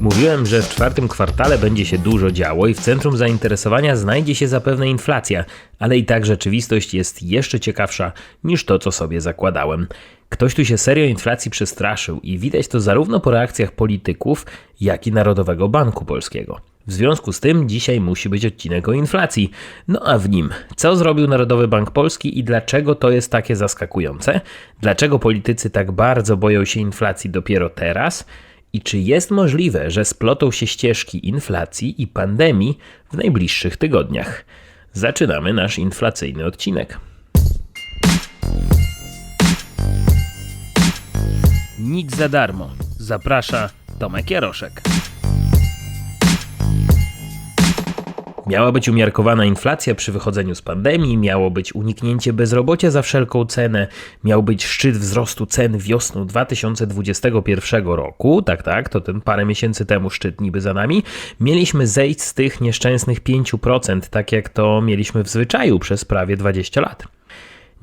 Mówiłem, że w czwartym kwartale będzie się dużo działo i w centrum zainteresowania znajdzie się zapewne inflacja, ale i tak rzeczywistość jest jeszcze ciekawsza niż to, co sobie zakładałem. Ktoś tu się serio inflacji przestraszył i widać to zarówno po reakcjach polityków, jak i Narodowego Banku Polskiego. W związku z tym dzisiaj musi być odcinek o inflacji. No a w nim, co zrobił Narodowy Bank Polski i dlaczego to jest takie zaskakujące? Dlaczego politycy tak bardzo boją się inflacji dopiero teraz? I czy jest możliwe, że splotą się ścieżki inflacji i pandemii w najbliższych tygodniach? Zaczynamy nasz inflacyjny odcinek. Nic za darmo. Zaprasza Tomek Jaroszek. Miała być umiarkowana inflacja przy wychodzeniu z pandemii, miało być uniknięcie bezrobocia za wszelką cenę, miał być szczyt wzrostu cen wiosną 2021 roku. Tak, tak, to ten parę miesięcy temu szczyt niby za nami. Mieliśmy zejść z tych nieszczęsnych 5%, tak jak to mieliśmy w zwyczaju przez prawie 20 lat.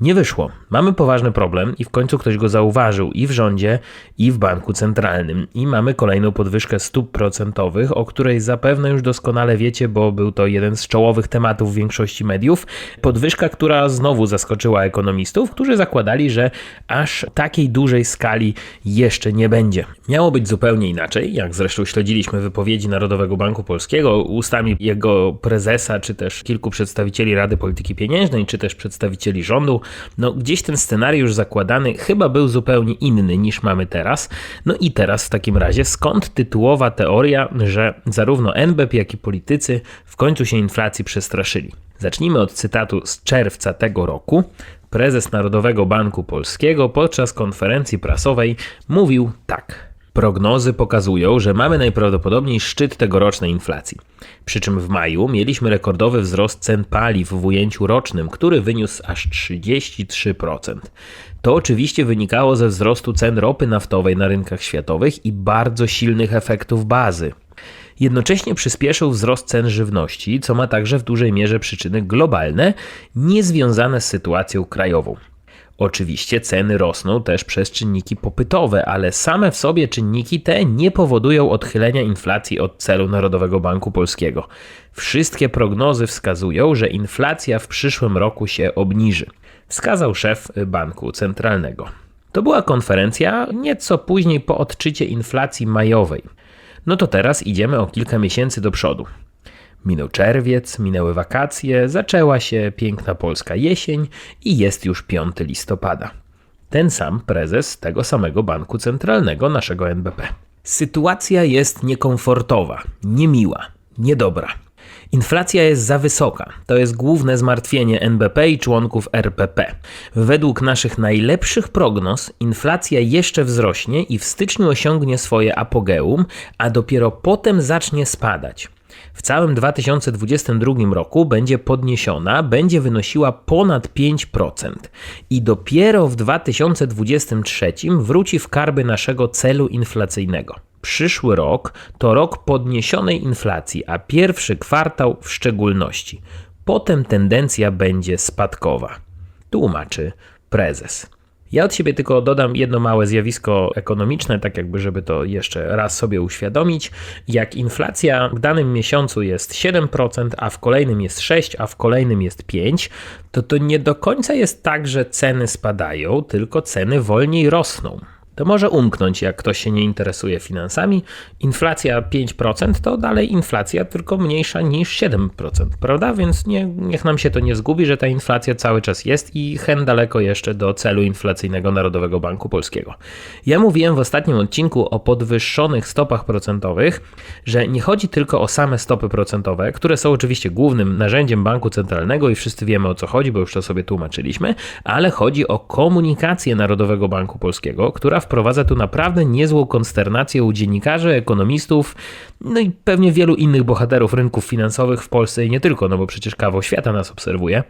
Nie wyszło. Mamy poważny problem i w końcu ktoś go zauważył i w rządzie, i w banku centralnym. I mamy kolejną podwyżkę stóp procentowych, o której zapewne już doskonale wiecie, bo był to jeden z czołowych tematów większości mediów. Podwyżka, która znowu zaskoczyła ekonomistów, którzy zakładali, że aż takiej dużej skali jeszcze nie będzie. Miało być zupełnie inaczej, jak zresztą śledziliśmy wypowiedzi Narodowego Banku Polskiego ustami jego prezesa, czy też kilku przedstawicieli Rady Polityki Pieniężnej, czy też przedstawicieli rządu no gdzieś ten scenariusz zakładany chyba był zupełnie inny niż mamy teraz. No i teraz w takim razie skąd tytułowa teoria, że zarówno NBP, jak i politycy w końcu się inflacji przestraszyli? Zacznijmy od cytatu z czerwca tego roku. Prezes Narodowego Banku Polskiego podczas konferencji prasowej mówił tak. Prognozy pokazują, że mamy najprawdopodobniej szczyt tegorocznej inflacji. Przy czym w maju mieliśmy rekordowy wzrost cen paliw w ujęciu rocznym, który wyniósł aż 33%. To oczywiście wynikało ze wzrostu cen ropy naftowej na rynkach światowych i bardzo silnych efektów bazy. Jednocześnie przyspieszył wzrost cen żywności, co ma także w dużej mierze przyczyny globalne, niezwiązane z sytuacją krajową. Oczywiście ceny rosną też przez czynniki popytowe, ale same w sobie czynniki te nie powodują odchylenia inflacji od celu Narodowego Banku Polskiego. Wszystkie prognozy wskazują, że inflacja w przyszłym roku się obniży, wskazał szef banku centralnego. To była konferencja nieco później po odczycie inflacji majowej. No to teraz idziemy o kilka miesięcy do przodu. Minął czerwiec, minęły wakacje, zaczęła się piękna polska jesień i jest już 5 listopada. Ten sam prezes tego samego banku centralnego naszego NBP. Sytuacja jest niekomfortowa, niemiła, niedobra. Inflacja jest za wysoka. To jest główne zmartwienie NBP i członków RPP. Według naszych najlepszych prognoz inflacja jeszcze wzrośnie i w styczniu osiągnie swoje apogeum, a dopiero potem zacznie spadać w całym 2022 roku będzie podniesiona, będzie wynosiła ponad 5% i dopiero w 2023 wróci w karby naszego celu inflacyjnego. Przyszły rok to rok podniesionej inflacji, a pierwszy kwartał w szczególności. Potem tendencja będzie spadkowa. Tłumaczy prezes. Ja od siebie tylko dodam jedno małe zjawisko ekonomiczne, tak jakby, żeby to jeszcze raz sobie uświadomić. Jak inflacja w danym miesiącu jest 7%, a w kolejnym jest 6%, a w kolejnym jest 5%, to to nie do końca jest tak, że ceny spadają, tylko ceny wolniej rosną. To może umknąć, jak ktoś się nie interesuje finansami. Inflacja 5% to dalej inflacja, tylko mniejsza niż 7%, prawda? Więc nie, niech nam się to nie zgubi, że ta inflacja cały czas jest i hen daleko jeszcze do celu inflacyjnego Narodowego Banku Polskiego. Ja mówiłem w ostatnim odcinku o podwyższonych stopach procentowych, że nie chodzi tylko o same stopy procentowe, które są oczywiście głównym narzędziem banku centralnego i wszyscy wiemy o co chodzi, bo już to sobie tłumaczyliśmy, ale chodzi o komunikację Narodowego Banku Polskiego, która wprowadza tu naprawdę niezłą konsternację u dziennikarzy, ekonomistów, no i pewnie wielu innych bohaterów rynków finansowych w Polsce i nie tylko, no bo przecież kawał świata nas obserwuje.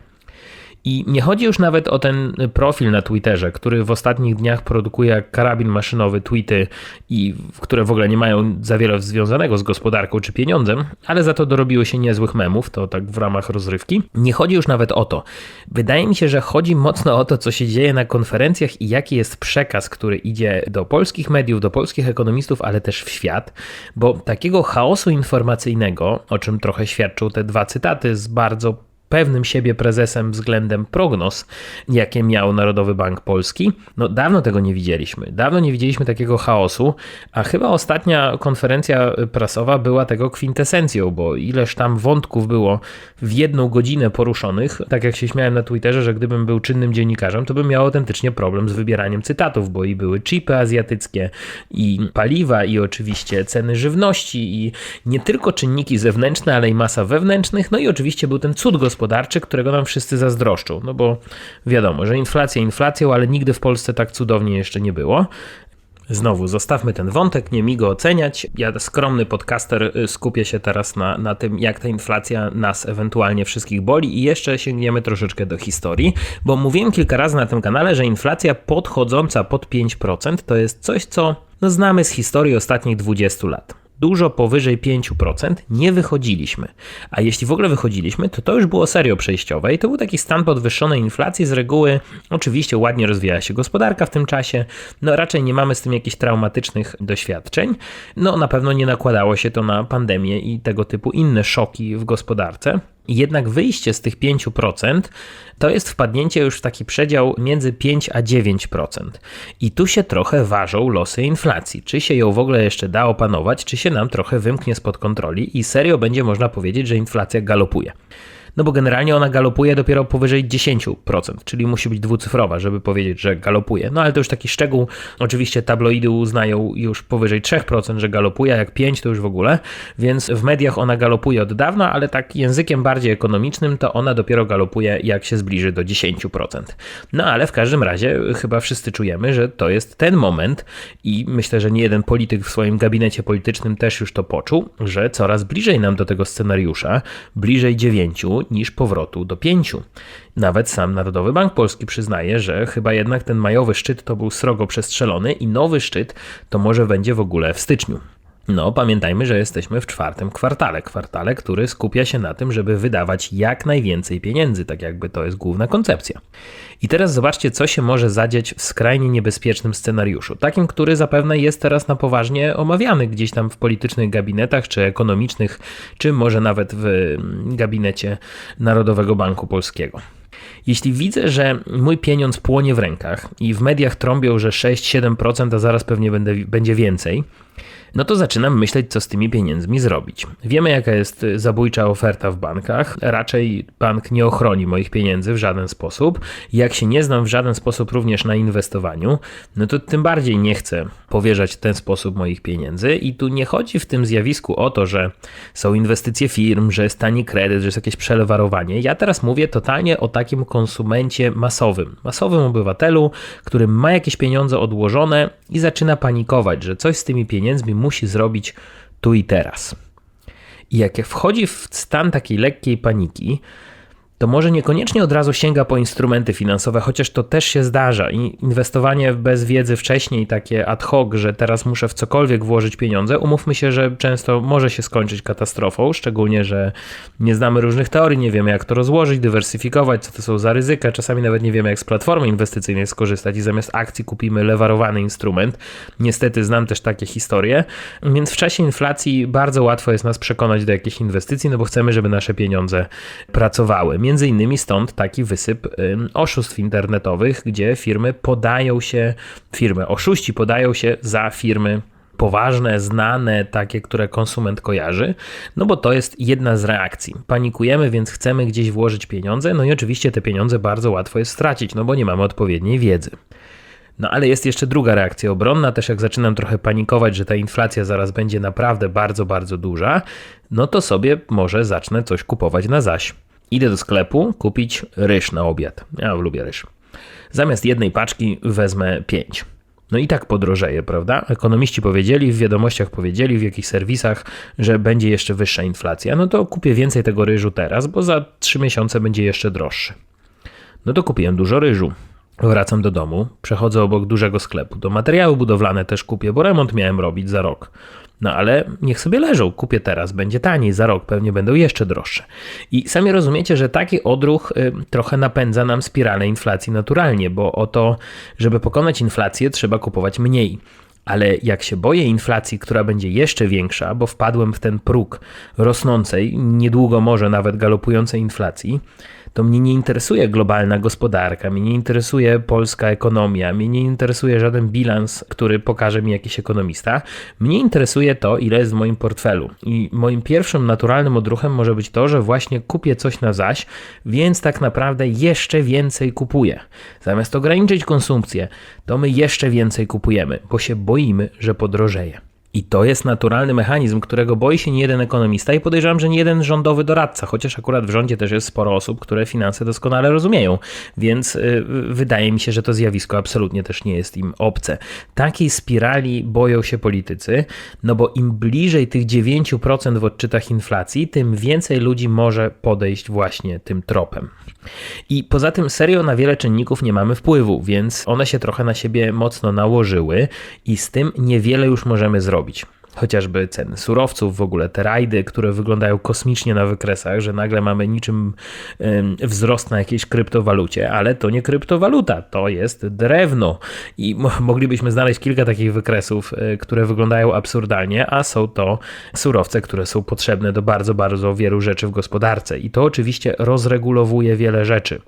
I nie chodzi już nawet o ten profil na Twitterze, który w ostatnich dniach produkuje jak karabin maszynowy tweety i które w ogóle nie mają za wiele związanego z gospodarką czy pieniądzem, ale za to dorobiły się niezłych memów, to tak w ramach rozrywki. Nie chodzi już nawet o to. Wydaje mi się, że chodzi mocno o to, co się dzieje na konferencjach i jaki jest przekaz, który idzie do polskich mediów, do polskich ekonomistów, ale też w świat, bo takiego chaosu informacyjnego, o czym trochę świadczą te dwa cytaty z bardzo pewnym siebie prezesem względem prognoz, jakie miał Narodowy Bank Polski. No dawno tego nie widzieliśmy. Dawno nie widzieliśmy takiego chaosu, a chyba ostatnia konferencja prasowa była tego kwintesencją, bo ileż tam wątków było w jedną godzinę poruszonych, tak jak się śmiałem na Twitterze, że gdybym był czynnym dziennikarzem, to bym miał autentycznie problem z wybieraniem cytatów, bo i były chipy azjatyckie, i paliwa, i oczywiście ceny żywności, i nie tylko czynniki zewnętrzne, ale i masa wewnętrznych, no i oczywiście był ten cud gospodarczy, gospodarczy, którego nam wszyscy zazdroszczą. No bo wiadomo, że inflacja inflacją, ale nigdy w Polsce tak cudownie jeszcze nie było. Znowu, zostawmy ten wątek, nie mi go oceniać. Ja, skromny podcaster, y, skupię się teraz na, na tym, jak ta inflacja nas ewentualnie wszystkich boli i jeszcze sięgniemy troszeczkę do historii, bo mówiłem kilka razy na tym kanale, że inflacja podchodząca pod 5% to jest coś, co no, znamy z historii ostatnich 20 lat dużo powyżej 5% nie wychodziliśmy. A jeśli w ogóle wychodziliśmy, to to już było serio przejściowe i to był taki stan podwyższonej inflacji. Z reguły oczywiście ładnie rozwijała się gospodarka w tym czasie, no raczej nie mamy z tym jakichś traumatycznych doświadczeń. No na pewno nie nakładało się to na pandemię i tego typu inne szoki w gospodarce. Jednak wyjście z tych 5% to jest wpadnięcie już w taki przedział między 5 a 9%. I tu się trochę ważą losy inflacji. Czy się ją w ogóle jeszcze da opanować, czy się nam trochę wymknie spod kontroli i serio będzie można powiedzieć, że inflacja galopuje no bo generalnie ona galopuje dopiero powyżej 10%, czyli musi być dwucyfrowa, żeby powiedzieć, że galopuje. No ale to już taki szczegół. Oczywiście tabloidy uznają już powyżej 3%, że galopuje, a jak 5% to już w ogóle, więc w mediach ona galopuje od dawna, ale tak językiem bardziej ekonomicznym to ona dopiero galopuje, jak się zbliży do 10%. No ale w każdym razie chyba wszyscy czujemy, że to jest ten moment i myślę, że nie jeden polityk w swoim gabinecie politycznym też już to poczuł, że coraz bliżej nam do tego scenariusza, bliżej 9 niż powrotu do 5. Nawet sam Narodowy Bank Polski przyznaje, że chyba jednak ten majowy szczyt to był srogo przestrzelony i nowy szczyt to może będzie w ogóle w styczniu. No, pamiętajmy, że jesteśmy w czwartym kwartale. Kwartale, który skupia się na tym, żeby wydawać jak najwięcej pieniędzy, tak jakby to jest główna koncepcja. I teraz zobaczcie, co się może zadzieć w skrajnie niebezpiecznym scenariuszu. Takim, który zapewne jest teraz na poważnie omawiany gdzieś tam w politycznych gabinetach, czy ekonomicznych, czy może nawet w mm, gabinecie Narodowego Banku Polskiego. Jeśli widzę, że mój pieniądz płonie w rękach i w mediach trąbią, że 6-7%, a zaraz pewnie będzie więcej, no to zaczynam myśleć, co z tymi pieniędzmi zrobić. Wiemy, jaka jest zabójcza oferta w bankach. Raczej bank nie ochroni moich pieniędzy w żaden sposób. Jak się nie znam w żaden sposób również na inwestowaniu, no to tym bardziej nie chcę powierzać w ten sposób moich pieniędzy. I tu nie chodzi w tym zjawisku o to, że są inwestycje firm, że jest tani kredyt, że jest jakieś przelewarowanie. Ja teraz mówię totalnie o takim konsumencie masowym, masowym obywatelu, który ma jakieś pieniądze odłożone i zaczyna panikować, że coś z tymi pieniędzmi musi zrobić tu i teraz. I jak wchodzi w stan takiej lekkiej paniki, to może niekoniecznie od razu sięga po instrumenty finansowe, chociaż to też się zdarza. I inwestowanie bez wiedzy wcześniej, takie ad hoc, że teraz muszę w cokolwiek włożyć pieniądze, umówmy się, że często może się skończyć katastrofą, szczególnie, że nie znamy różnych teorii, nie wiemy jak to rozłożyć, dywersyfikować, co to są za ryzyka, czasami nawet nie wiemy jak z platformy inwestycyjnej skorzystać i zamiast akcji kupimy lewarowany instrument. Niestety znam też takie historie, więc w czasie inflacji bardzo łatwo jest nas przekonać do jakiejś inwestycji, no bo chcemy, żeby nasze pieniądze pracowały Między innymi stąd taki wysyp oszustw internetowych, gdzie firmy podają się, firmy oszuści podają się za firmy poważne, znane, takie, które konsument kojarzy, no bo to jest jedna z reakcji. Panikujemy, więc chcemy gdzieś włożyć pieniądze, no i oczywiście te pieniądze bardzo łatwo jest stracić, no bo nie mamy odpowiedniej wiedzy. No ale jest jeszcze druga reakcja obronna, też jak zaczynam trochę panikować, że ta inflacja zaraz będzie naprawdę bardzo, bardzo duża, no to sobie może zacznę coś kupować na zaś. Idę do sklepu kupić ryż na obiad. Ja lubię ryż. Zamiast jednej paczki wezmę pięć. No i tak podrożeje, prawda? Ekonomiści powiedzieli, w wiadomościach powiedzieli, w jakichś serwisach, że będzie jeszcze wyższa inflacja. No to kupię więcej tego ryżu teraz, bo za 3 miesiące będzie jeszcze droższy. No to kupiłem dużo ryżu. Wracam do domu, przechodzę obok dużego sklepu. Do materiały budowlane też kupię, bo remont miałem robić za rok. No ale niech sobie leżą, kupię teraz, będzie taniej, za rok pewnie będą jeszcze droższe. I sami rozumiecie, że taki odruch y, trochę napędza nam spiralę inflacji naturalnie, bo o to, żeby pokonać inflację, trzeba kupować mniej. Ale jak się boję inflacji, która będzie jeszcze większa, bo wpadłem w ten próg rosnącej, niedługo może nawet galopującej inflacji, to mnie nie interesuje globalna gospodarka, mnie nie interesuje polska ekonomia, mnie nie interesuje żaden bilans, który pokaże mi jakiś ekonomista. Mnie interesuje to, ile jest w moim portfelu. I moim pierwszym naturalnym odruchem może być to, że właśnie kupię coś na zaś, więc tak naprawdę jeszcze więcej kupuję. Zamiast ograniczyć konsumpcję, to my jeszcze więcej kupujemy, bo się boimy, że podrożeje. I to jest naturalny mechanizm, którego boi się nie jeden ekonomista i podejrzewam, że nie jeden rządowy doradca, chociaż akurat w rządzie też jest sporo osób, które finanse doskonale rozumieją, więc yy, wydaje mi się, że to zjawisko absolutnie też nie jest im obce. Takiej spirali boją się politycy, no bo im bliżej tych 9% w odczytach inflacji, tym więcej ludzi może podejść właśnie tym tropem. I poza tym serio na wiele czynników nie mamy wpływu, więc one się trochę na siebie mocno nałożyły i z tym niewiele już możemy zrobić chociażby ceny surowców, w ogóle te rajdy, które wyglądają kosmicznie na wykresach, że nagle mamy niczym wzrost na jakiejś kryptowalucie, ale to nie kryptowaluta, to jest drewno. I moglibyśmy znaleźć kilka takich wykresów, e, które wyglądają absurdalnie, a są to surowce, które są potrzebne do bardzo, bardzo wielu rzeczy w gospodarce. I to oczywiście rozregulowuje wiele rzeczy.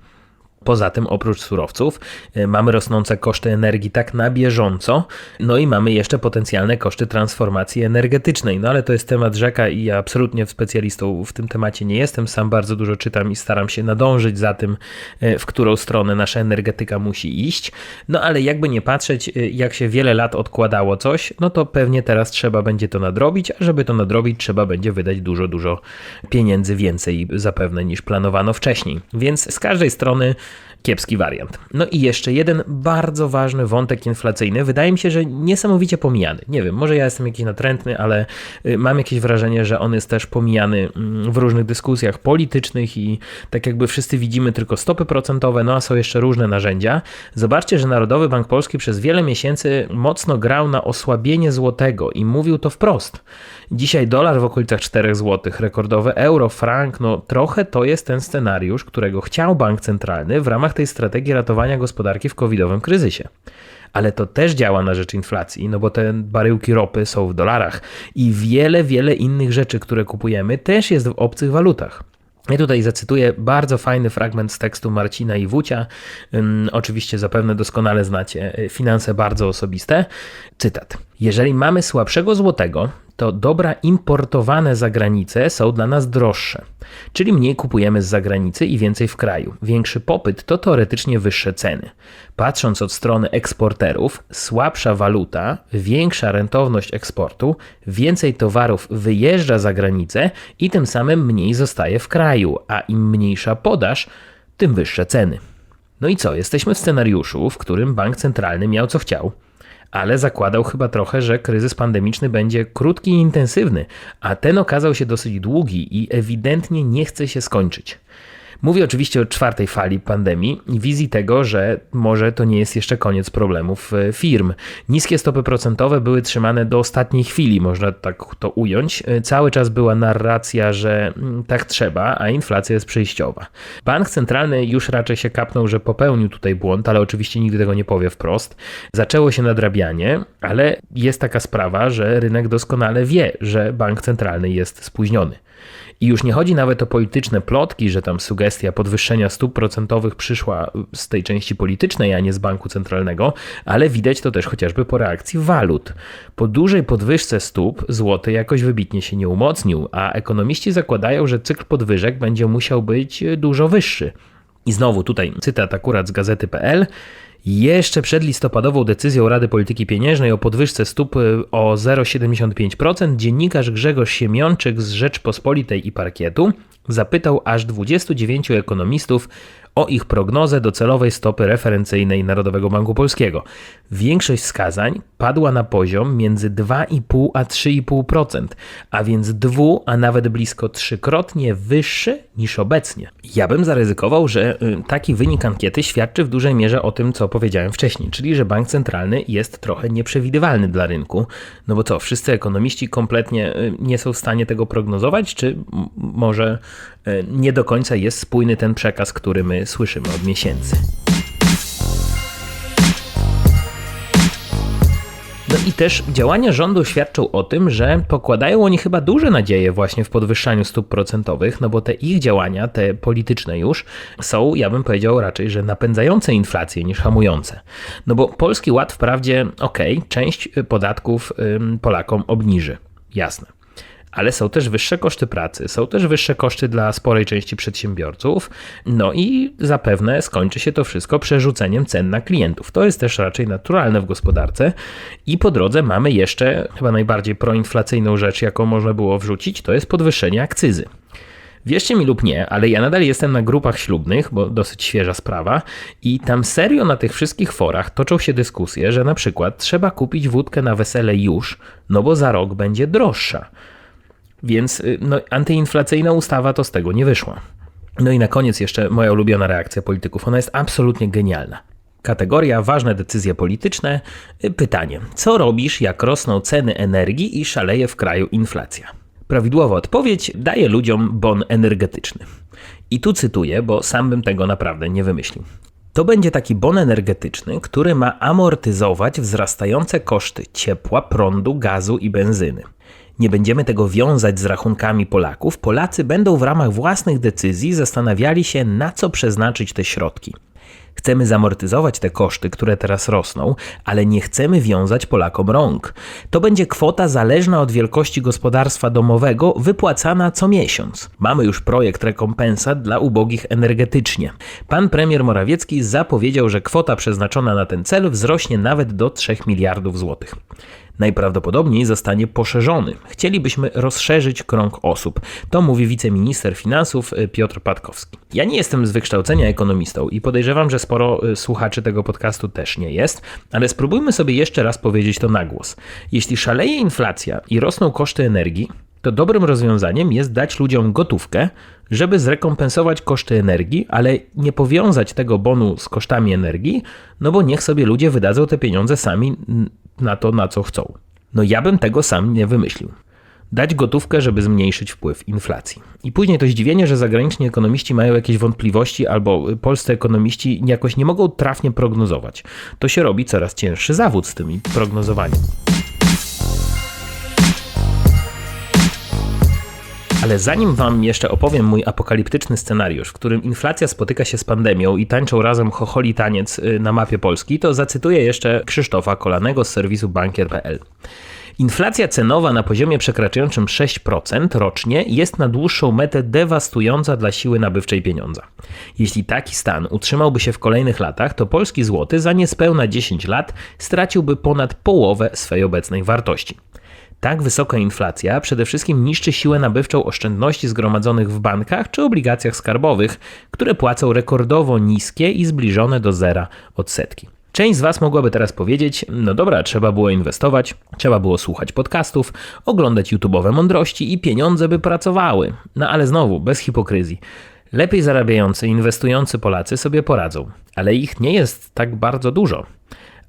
Poza tym, oprócz surowców, y, mamy rosnące koszty energii tak na bieżąco, no i mamy jeszcze potencjalne koszty transformacji energetycznej. No ale to jest temat rzeka i ja absolutnie specjalistą w tym temacie nie jestem. Sam bardzo dużo czytam i staram się nadążyć za tym, y, w którą stronę nasza energetyka musi iść. No ale jakby nie patrzeć, y, jak się wiele lat odkładało coś, no to pewnie teraz trzeba będzie to nadrobić, a żeby to nadrobić, trzeba będzie wydać dużo, dużo pieniędzy więcej zapewne niż planowano wcześniej. Więc z każdej strony kiepski wariant. No i jeszcze jeden bardzo ważny wątek inflacyjny, wydaje mi się, że niesamowicie pomijany. Nie wiem, może ja jestem jakiś natrętny, ale y, mam jakieś wrażenie, że on jest też pomijany mm, w różnych dyskusjach politycznych i tak jakby wszyscy widzimy tylko stopy procentowe, no a są jeszcze różne narzędzia. Zobaczcie, że Narodowy Bank Polski przez wiele miesięcy mocno grał na osłabienie złotego i mówił to wprost. Dzisiaj dolar w okolicach 4 zł, rekordowe euro, frank, no trochę to jest ten scenariusz, którego chciał bank centralny w ramach tej strategii ratowania gospodarki w covidowym kryzysie ale to też działa na rzecz inflacji, no bo te baryłki ropy są w dolarach i wiele, wiele innych rzeczy, które kupujemy, też jest w obcych walutach. Ja tutaj zacytuję bardzo fajny fragment z tekstu Marcina Iwucia. Um, oczywiście zapewne doskonale znacie e, finanse bardzo osobiste. Cytat. Jeżeli mamy słabszego złotego, to dobra importowane za granicę są dla nas droższe, czyli mniej kupujemy z zagranicy i więcej w kraju. Większy popyt to teoretycznie wyższe ceny. Patrząc od strony eksporterów, słabsza waluta, większa rentowność eksportu, więcej towarów wyjeżdża za granicę i tym samym mniej zostaje w kraju, a im mniejsza podaż, tym wyższe ceny. No i co? Jesteśmy w scenariuszu, w którym bank centralny miał co chciał ale zakładał chyba trochę, że kryzys pandemiczny będzie krótki i intensywny, a ten okazał się dosyć długi i ewidentnie nie chce się skończyć. Mówię oczywiście o czwartej fali pandemii i wizji tego, że może to nie jest jeszcze koniec problemów e, firm. Niskie stopy procentowe były trzymane do ostatniej chwili, można tak to ująć. E, cały czas była narracja, że mm, tak trzeba, a inflacja jest przejściowa. Bank centralny już raczej się kapnął, że popełnił tutaj błąd, ale oczywiście nigdy tego nie powie wprost. Zaczęło się nadrabianie, ale jest taka sprawa, że rynek doskonale wie, że bank centralny jest spóźniony. I już nie chodzi nawet o polityczne plotki, że tam sugestia podwyższenia stóp procentowych przyszła z tej części politycznej, a nie z banku centralnego, ale widać to też chociażby po reakcji walut. Po dużej podwyżce stóp złoty jakoś wybitnie się nie umocnił, a ekonomiści zakładają, że cykl podwyżek będzie musiał być dużo wyższy. I znowu tutaj cytat akurat z gazety.pl. Jeszcze przed listopadową decyzją Rady Polityki Pieniężnej o podwyżce stóp y, o 0,75% dziennikarz Grzegorz Siemionczyk z Rzeczpospolitej i Parkietu zapytał aż 29 ekonomistów o ich prognozę docelowej stopy referencyjnej Narodowego Banku Polskiego. Większość wskazań padła na poziom między 2,5 a 3,5%, a więc dwu, a nawet blisko trzykrotnie wyższy niż obecnie. Ja bym zaryzykował, że y, taki wynik ankiety świadczy w dużej mierze o tym, co powiedziałem wcześniej, czyli że bank centralny jest trochę nieprzewidywalny dla rynku. No bo co, wszyscy ekonomiści kompletnie y, nie są w stanie tego prognozować, czy może y, nie do końca jest spójny ten przekaz, który my słyszymy od miesięcy. I też działania rządu świadczą o tym, że pokładają oni chyba duże nadzieje właśnie w podwyższaniu stóp procentowych, no bo te ich działania, te polityczne już, są, ja bym powiedział raczej, że napędzające inflację niż hamujące. No bo Polski Ład wprawdzie, okej, okay, część podatków Polakom obniży, jasne ale są też wyższe koszty pracy, są też wyższe koszty dla sporej części przedsiębiorców, no i zapewne skończy się to wszystko przerzuceniem cen na klientów. To jest też raczej naturalne w gospodarce i po drodze mamy jeszcze chyba najbardziej proinflacyjną rzecz, jaką można było wrzucić, to jest podwyższenie akcyzy. Wierzcie mi lub nie, ale ja nadal jestem na grupach ślubnych, bo dosyć świeża sprawa, i tam serio na tych wszystkich forach toczą się dyskusje, że na przykład trzeba kupić wódkę na wesele już, no bo za rok będzie droższa. Więc y, no, antyinflacyjna ustawa to z tego nie wyszła. No i na koniec jeszcze moja ulubiona reakcja polityków. Ona jest absolutnie genialna. Kategoria ważne decyzje polityczne. Y, pytanie: co robisz, jak rosną ceny energii i szaleje w kraju inflacja? Prawidłowa odpowiedź daje ludziom bon energetyczny. I tu cytuję, bo sam bym tego naprawdę nie wymyślił. To będzie taki bon energetyczny, który ma amortyzować wzrastające koszty ciepła, prądu, gazu i benzyny nie będziemy tego wiązać z rachunkami Polaków, Polacy będą w ramach własnych decyzji zastanawiali się, na co przeznaczyć te środki. Chcemy zamortyzować te koszty, które teraz rosną, ale nie chcemy wiązać Polakom rąk. To będzie kwota zależna od wielkości gospodarstwa domowego, wypłacana co miesiąc. Mamy już projekt rekompensat dla ubogich energetycznie. Pan premier Morawiecki zapowiedział, że kwota przeznaczona na ten cel wzrośnie nawet do 3 miliardów złotych najprawdopodobniej zostanie poszerzony. Chcielibyśmy rozszerzyć krąg osób. To mówi wiceminister finansów y, Piotr Patkowski. Ja nie jestem z wykształcenia ekonomistą i podejrzewam, że sporo y, słuchaczy tego podcastu też nie jest, ale spróbujmy sobie jeszcze raz powiedzieć to na głos. Jeśli szaleje inflacja i rosną koszty energii, to dobrym rozwiązaniem jest dać ludziom gotówkę, żeby zrekompensować koszty energii, ale nie powiązać tego bonu z kosztami energii, no bo niech sobie ludzie wydadzą te pieniądze sami na to, na co chcą. No ja bym tego sam nie wymyślił. Dać gotówkę, żeby zmniejszyć wpływ inflacji. I później to zdziwienie, że zagraniczni ekonomiści mają jakieś wątpliwości albo polscy ekonomiści jakoś nie mogą trafnie prognozować. To się robi coraz cięższy zawód z tym prognozowaniem. Ale zanim Wam jeszcze opowiem mój apokaliptyczny scenariusz, w którym inflacja spotyka się z pandemią i tańczą razem chocholi taniec y, na mapie Polski, to zacytuję jeszcze Krzysztofa Kolanego z serwisu bankier.pl. Inflacja cenowa na poziomie przekraczającym 6% rocznie jest na dłuższą metę dewastująca dla siły nabywczej pieniądza. Jeśli taki stan utrzymałby się w kolejnych latach, to polski złoty za niespełna 10 lat straciłby ponad połowę swej obecnej wartości. Tak wysoka inflacja przede wszystkim niszczy siłę nabywczą oszczędności zgromadzonych w bankach czy obligacjach skarbowych, które płacą rekordowo niskie i zbliżone do zera odsetki. Część z Was mogłaby teraz powiedzieć: No dobra, trzeba było inwestować, trzeba było słuchać podcastów, oglądać YouTube'owe mądrości i pieniądze by pracowały. No ale znowu, bez hipokryzji. Lepiej zarabiający, inwestujący Polacy sobie poradzą, ale ich nie jest tak bardzo dużo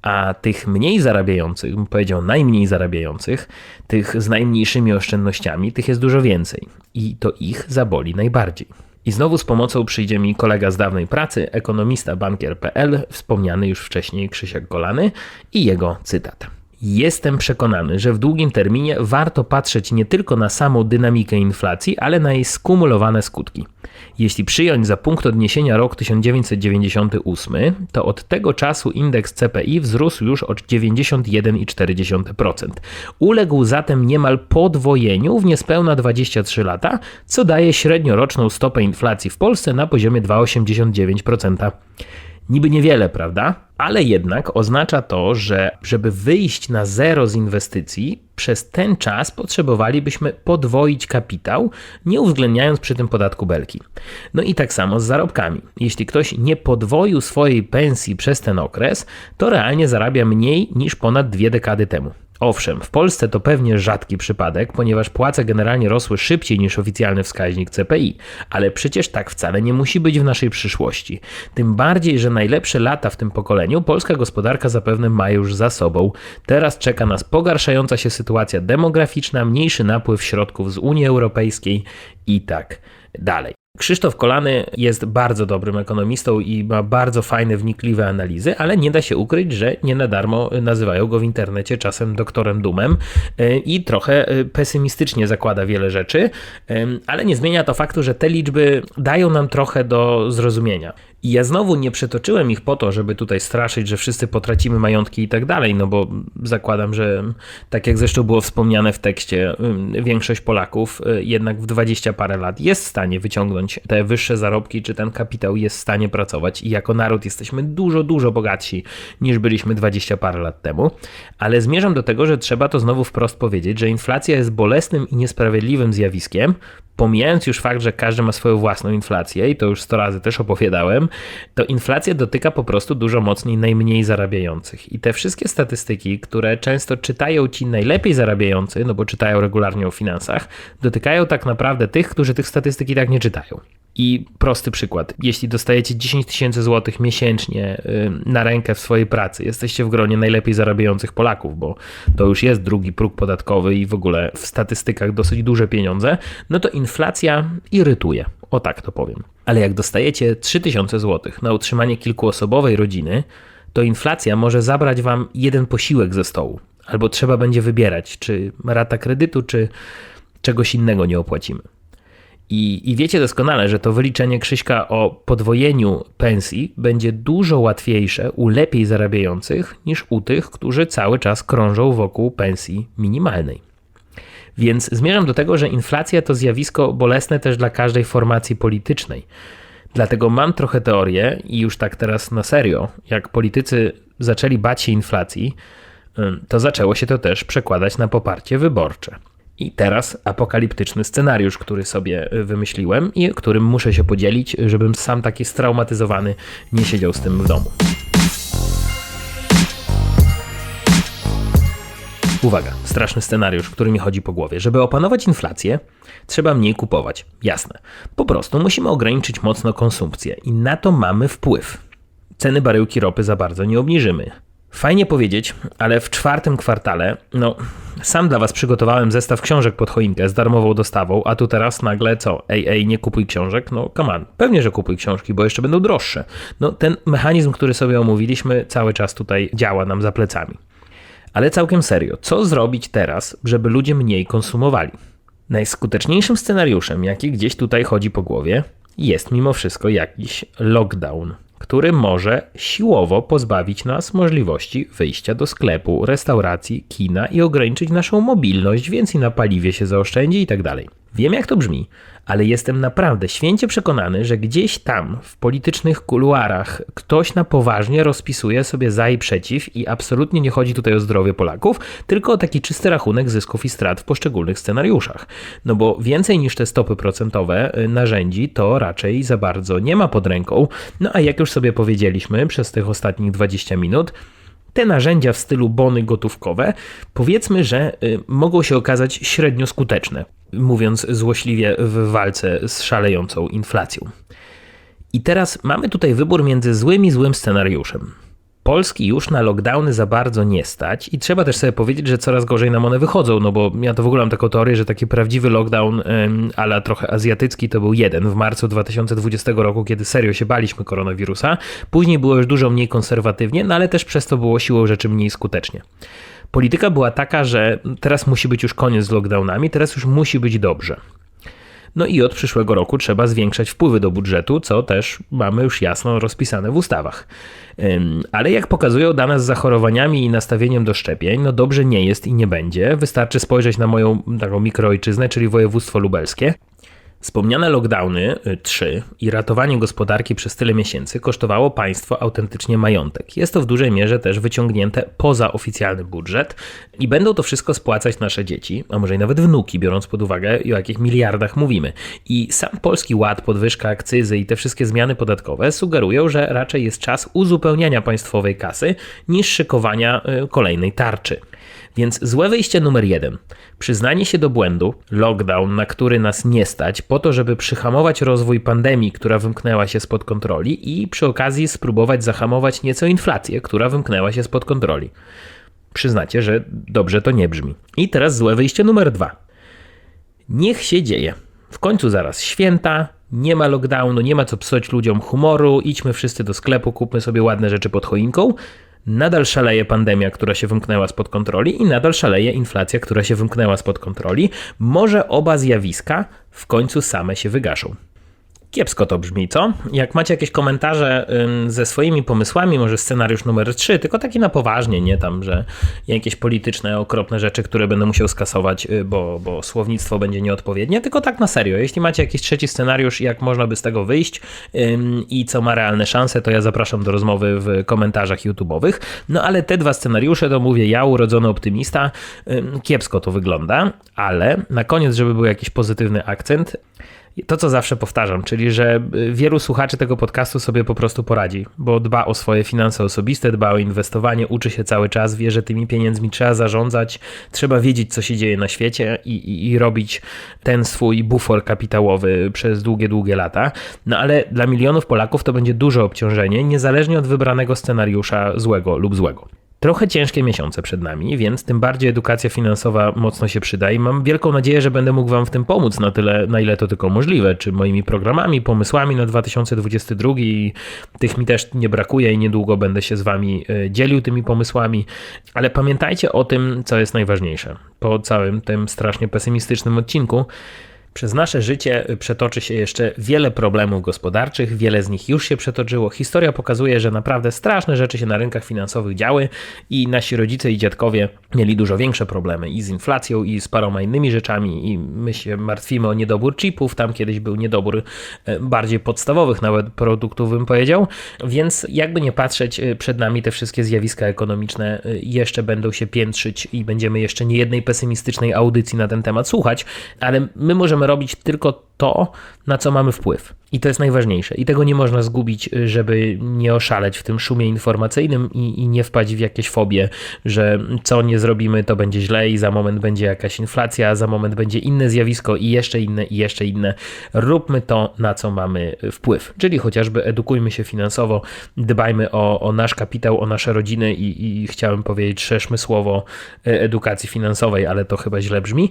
a tych mniej zarabiających, bym powiedział najmniej zarabiających, tych z najmniejszymi oszczędnościami, tych jest dużo więcej. I to ich zaboli najbardziej. I znowu z pomocą przyjdzie mi kolega z dawnej pracy, ekonomista bankier.pl, wspomniany już wcześniej Krzysiek Golany i jego cytat. Jestem przekonany, że w długim terminie warto patrzeć nie tylko na samą dynamikę inflacji, ale na jej skumulowane skutki. Jeśli przyjąć za punkt odniesienia rok 1998, to od tego czasu indeks CPI wzrósł już o 91,4%. Uległ zatem niemal podwojeniu w niespełna 23 lata, co daje średnioroczną stopę inflacji w Polsce na poziomie 2,89%. Niby niewiele, prawda? Ale jednak oznacza to, że żeby wyjść na zero z inwestycji, przez ten czas potrzebowalibyśmy podwoić kapitał, nie uwzględniając przy tym podatku belki. No i tak samo z zarobkami. Jeśli ktoś nie podwoił swojej pensji przez ten okres, to realnie zarabia mniej niż ponad dwie dekady temu. Owszem, w Polsce to pewnie rzadki przypadek, ponieważ płace generalnie rosły szybciej niż oficjalny wskaźnik CPI, ale przecież tak wcale nie musi być w naszej przyszłości. Tym bardziej, że najlepsze lata w tym pokoleniu polska gospodarka zapewne ma już za sobą. Teraz czeka nas pogarszająca się sytuacja demograficzna, mniejszy napływ środków z Unii Europejskiej i tak dalej. Krzysztof Kolany jest bardzo dobrym ekonomistą i ma bardzo fajne, wnikliwe analizy, ale nie da się ukryć, że nie na darmo nazywają go w internecie czasem doktorem Dumem e, i trochę e, pesymistycznie zakłada wiele rzeczy, e, ale nie zmienia to faktu, że te liczby dają nam trochę do zrozumienia. I ja znowu nie przetoczyłem ich po to, żeby tutaj straszyć, że wszyscy potracimy majątki i tak dalej, no bo zakładam, że tak jak zresztą było wspomniane w tekście, większość Polaków y, jednak w 20 parę lat jest w stanie wyciągnąć te wyższe zarobki, czy ten kapitał jest w stanie pracować i jako naród jesteśmy dużo, dużo bogatsi niż byliśmy 20 parę lat temu. Ale zmierzam do tego, że trzeba to znowu wprost powiedzieć, że inflacja jest bolesnym i niesprawiedliwym zjawiskiem, pomijając już fakt, że każdy ma swoją własną inflację i to już 100 razy też opowiadałem, to inflacja dotyka po prostu dużo mocniej najmniej zarabiających. I te wszystkie statystyki, które często czytają ci najlepiej zarabiający, no bo czytają regularnie o finansach, dotykają tak naprawdę tych, którzy tych statystyk i tak nie czytają. I prosty przykład. Jeśli dostajecie 10 tysięcy złotych miesięcznie na rękę w swojej pracy, jesteście w gronie najlepiej zarabiających Polaków, bo to już jest drugi próg podatkowy i w ogóle w statystykach dosyć duże pieniądze, no to inflacja irytuje. O tak to powiem. Ale jak dostajecie 3000 złotych na utrzymanie kilkuosobowej rodziny, to inflacja może zabrać wam jeden posiłek ze stołu. Albo trzeba będzie wybierać, czy rata kredytu, czy czegoś innego nie opłacimy. I, I wiecie doskonale, że to wyliczenie Krzyśka o podwojeniu pensji będzie dużo łatwiejsze u lepiej zarabiających niż u tych, którzy cały czas krążą wokół pensji minimalnej. Więc zmierzam do tego, że inflacja to zjawisko bolesne też dla każdej formacji politycznej. Dlatego mam trochę teorię i już tak teraz na serio, jak politycy zaczęli bać się inflacji, to zaczęło się to też przekładać na poparcie wyborcze. I teraz apokaliptyczny scenariusz, który sobie wymyśliłem i którym muszę się podzielić, żebym sam taki straumatyzowany nie siedział z tym w domu. Uwaga, straszny scenariusz, który mi chodzi po głowie. Żeby opanować inflację, trzeba mniej kupować. Jasne. Po prostu musimy ograniczyć mocno konsumpcję i na to mamy wpływ. Ceny baryłki ropy za bardzo nie obniżymy. Fajnie powiedzieć, ale w czwartym kwartale, no, sam dla was przygotowałem zestaw książek pod choinkę z darmową dostawą, a tu teraz nagle co? Ej, ej, nie kupuj książek? No, come on. Pewnie, że kupuj książki, bo jeszcze będą droższe. No, ten mechanizm, który sobie omówiliśmy, cały czas tutaj działa nam za plecami. Ale całkiem serio, co zrobić teraz, żeby ludzie mniej konsumowali? Najskuteczniejszym scenariuszem, jaki gdzieś tutaj chodzi po głowie, jest mimo wszystko jakiś lockdown który może siłowo pozbawić nas możliwości wyjścia do sklepu, restauracji, kina i ograniczyć naszą mobilność, więc i na paliwie się zaoszczędzi itd. Tak Wiem jak to brzmi, ale jestem naprawdę święcie przekonany, że gdzieś tam w politycznych kuluarach ktoś na poważnie rozpisuje sobie za i przeciw i absolutnie nie chodzi tutaj o zdrowie Polaków, tylko o taki czysty rachunek zysków i strat w poszczególnych scenariuszach. No bo więcej niż te stopy procentowe y, narzędzi to raczej za bardzo nie ma pod ręką. No a jak już sobie powiedzieliśmy przez tych ostatnich 20 minut, te narzędzia w stylu bony gotówkowe, powiedzmy, że y, mogą się okazać średnio skuteczne, mówiąc złośliwie w walce z szalejącą inflacją. I teraz mamy tutaj wybór między złym i złym scenariuszem. Polski już na lockdowny za bardzo nie stać i trzeba też sobie powiedzieć, że coraz gorzej nam one wychodzą, no bo ja to w ogóle mam taką teorię, że taki prawdziwy lockdown, ale trochę azjatycki, to był jeden w marcu 2020 roku, kiedy serio się baliśmy koronawirusa. Później było już dużo mniej konserwatywnie, no ale też przez to było siłą rzeczy mniej skutecznie. Polityka była taka, że teraz musi być już koniec z lockdownami, teraz już musi być dobrze. No i od przyszłego roku trzeba zwiększać wpływy do budżetu, co też mamy już jasno rozpisane w ustawach. Ale jak pokazują dane z zachorowaniami i nastawieniem do szczepień, no dobrze nie jest i nie będzie. Wystarczy spojrzeć na moją taką mikroojczyznę, czyli województwo lubelskie. Wspomniane lockdowny 3 y, i ratowanie gospodarki przez tyle miesięcy kosztowało państwo autentycznie majątek. Jest to w dużej mierze też wyciągnięte poza oficjalny budżet i będą to wszystko spłacać nasze dzieci, a może i nawet wnuki, biorąc pod uwagę o jakich miliardach mówimy. I sam polski ład, podwyżka akcyzy i te wszystkie zmiany podatkowe sugerują, że raczej jest czas uzupełniania państwowej kasy niż szykowania y, kolejnej tarczy. Więc złe wyjście numer jeden. Przyznanie się do błędu, lockdown, na który nas nie stać, po to, żeby przyhamować rozwój pandemii, która wymknęła się spod kontroli i przy okazji spróbować zahamować nieco inflację, która wymknęła się spod kontroli. Przyznacie, że dobrze to nie brzmi. I teraz złe wyjście numer dwa. Niech się dzieje. W końcu zaraz święta, nie ma lockdownu, nie ma co psuć ludziom humoru, idźmy wszyscy do sklepu, kupmy sobie ładne rzeczy pod choinką. Nadal szaleje pandemia, która się wymknęła spod kontroli, i nadal szaleje inflacja, która się wymknęła spod kontroli. Może oba zjawiska w końcu same się wygaszą. Kiepsko to brzmi, co? Jak macie jakieś komentarze ze swoimi pomysłami, może scenariusz numer 3, tylko taki na poważnie, nie tam, że jakieś polityczne, okropne rzeczy, które będę musiał skasować, y, bo, bo słownictwo będzie nieodpowiednie, tylko tak na serio. Jeśli macie jakiś trzeci scenariusz, jak można by z tego wyjść i co ma realne szanse, to ja zapraszam do rozmowy w komentarzach YouTube'owych. No ale te dwa scenariusze, to mówię ja, urodzony optymista, kiepsko to wygląda, ale na koniec, żeby był jakiś pozytywny akcent, to, co zawsze powtarzam, czyli że y, wielu słuchaczy tego podcastu sobie po prostu poradzi, bo dba o swoje finanse osobiste, dba o inwestowanie, uczy się cały czas, wie, że tymi pieniędzmi trzeba zarządzać, trzeba wiedzieć, co się dzieje na świecie i, i, i robić ten swój bufor kapitałowy przez długie, długie lata. No ale dla milionów Polaków to będzie duże obciążenie, niezależnie od wybranego scenariusza złego lub złego. Trochę ciężkie miesiące przed nami, więc tym bardziej edukacja finansowa mocno się przyda i mam wielką nadzieję, że będę mógł Wam w tym pomóc na tyle, na ile to tylko możliwe, czy moimi programami, pomysłami na 2022 i tych mi też nie brakuje i niedługo będę się z Wami e, dzielił tymi pomysłami, ale pamiętajcie o tym, co jest najważniejsze. Po całym tym strasznie pesymistycznym odcinku, przez nasze życie przetoczy się jeszcze wiele problemów gospodarczych, wiele z nich już się przetoczyło. Historia pokazuje, że naprawdę straszne rzeczy się na rynkach finansowych działy i nasi rodzice i dziadkowie mieli dużo większe problemy i z inflacją, i z paroma innymi rzeczami. I my się martwimy o niedobór chipów. Tam kiedyś był niedobór e, bardziej podstawowych, nawet produktów, bym powiedział. Więc jakby nie patrzeć, e, przed nami te wszystkie zjawiska ekonomiczne jeszcze będą się piętrzyć i będziemy jeszcze nie jednej pesymistycznej audycji na ten temat słuchać, ale my możemy możemy robić tylko to, na co mamy wpływ. I to jest najważniejsze. I tego nie można zgubić, żeby nie oszaleć w tym szumie informacyjnym i, i, nie wpaść w jakieś fobie, że co nie zrobimy, to będzie źle i za moment będzie jakaś inflacja, za moment będzie inne zjawisko i jeszcze inne i jeszcze inne. Róbmy to, na co mamy wpływ. Czyli chociażby edukujmy się finansowo, dbajmy o, o nasz kapitał, o nasze rodziny i, i chciałem powiedzieć, szerzmy słowo e, edukacji finansowej, ale to chyba źle brzmi.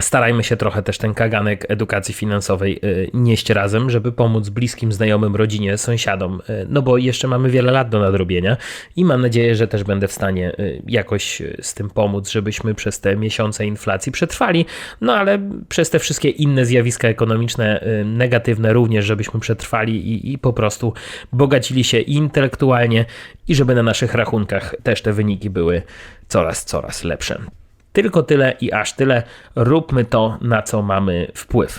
Starajmy się trochę też ten kaganek edukacji finansowej e, nieść razem, żeby pomóc bliskim, znajomym, rodzinie, sąsiadom, e, no bo jeszcze mamy wiele lat do nadrobienia i mam nadzieję, że też będę w stanie e, jakoś e, z tym pomóc, żebyśmy przez te miesiące inflacji przetrwali, no ale przez te wszystkie inne zjawiska ekonomiczne negatywne również, żebyśmy przetrwali i, i po prostu bogacili się intelektualnie i żeby na naszych rachunkach też te wyniki były coraz, coraz lepsze. Tylko tyle i aż tyle. Róbmy to, na co mamy wpływ.